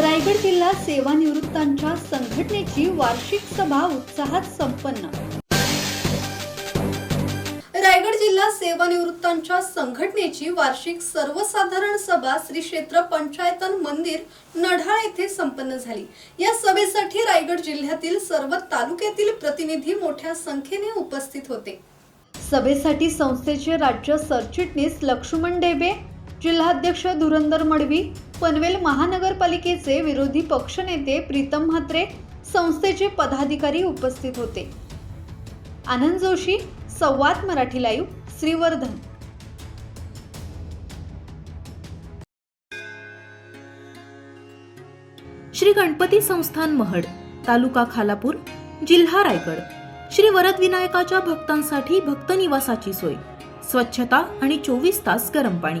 रायगड जिल्हा सेवानिवृत्तांच्या संघटनेची वार्षिक सभा उत्साहात संपन्न. रायगड जिल्हा सेवानिवृत्तांच्या संघटनेची वार्षिक सर्वसाधारण सभा श्री क्षेत्र पंचायतन मंदिर नढाळ येथे संपन्न झाली. या सभेसाठी रायगड जिल्ह्यातील सर्व तालुक्यातील प्रतिनिधी मोठ्या संख्येने उपस्थित होते. सभेसाठी संस्थेचे राज्य सरचिटणीस लक्ष्मण डेबे जिल्हाध्यक्ष धुरंदर मडवी पनवेल महानगरपालिकेचे विरोधी पक्षनेते प्रीतम म्हात्रे संस्थेचे पदाधिकारी उपस्थित होते. आनंद जोशी संवाद मराठी लाईव्ह श्रीवर्धन. श्री गणपती संस्थान महड तालुका खालापूर जिल्हा रायगड. श्री वरदविनायकाच्या भक्तांसाठी भक्त निवासाची सोय. स्वच्छता आणि चोवीस तास गरम पाणी.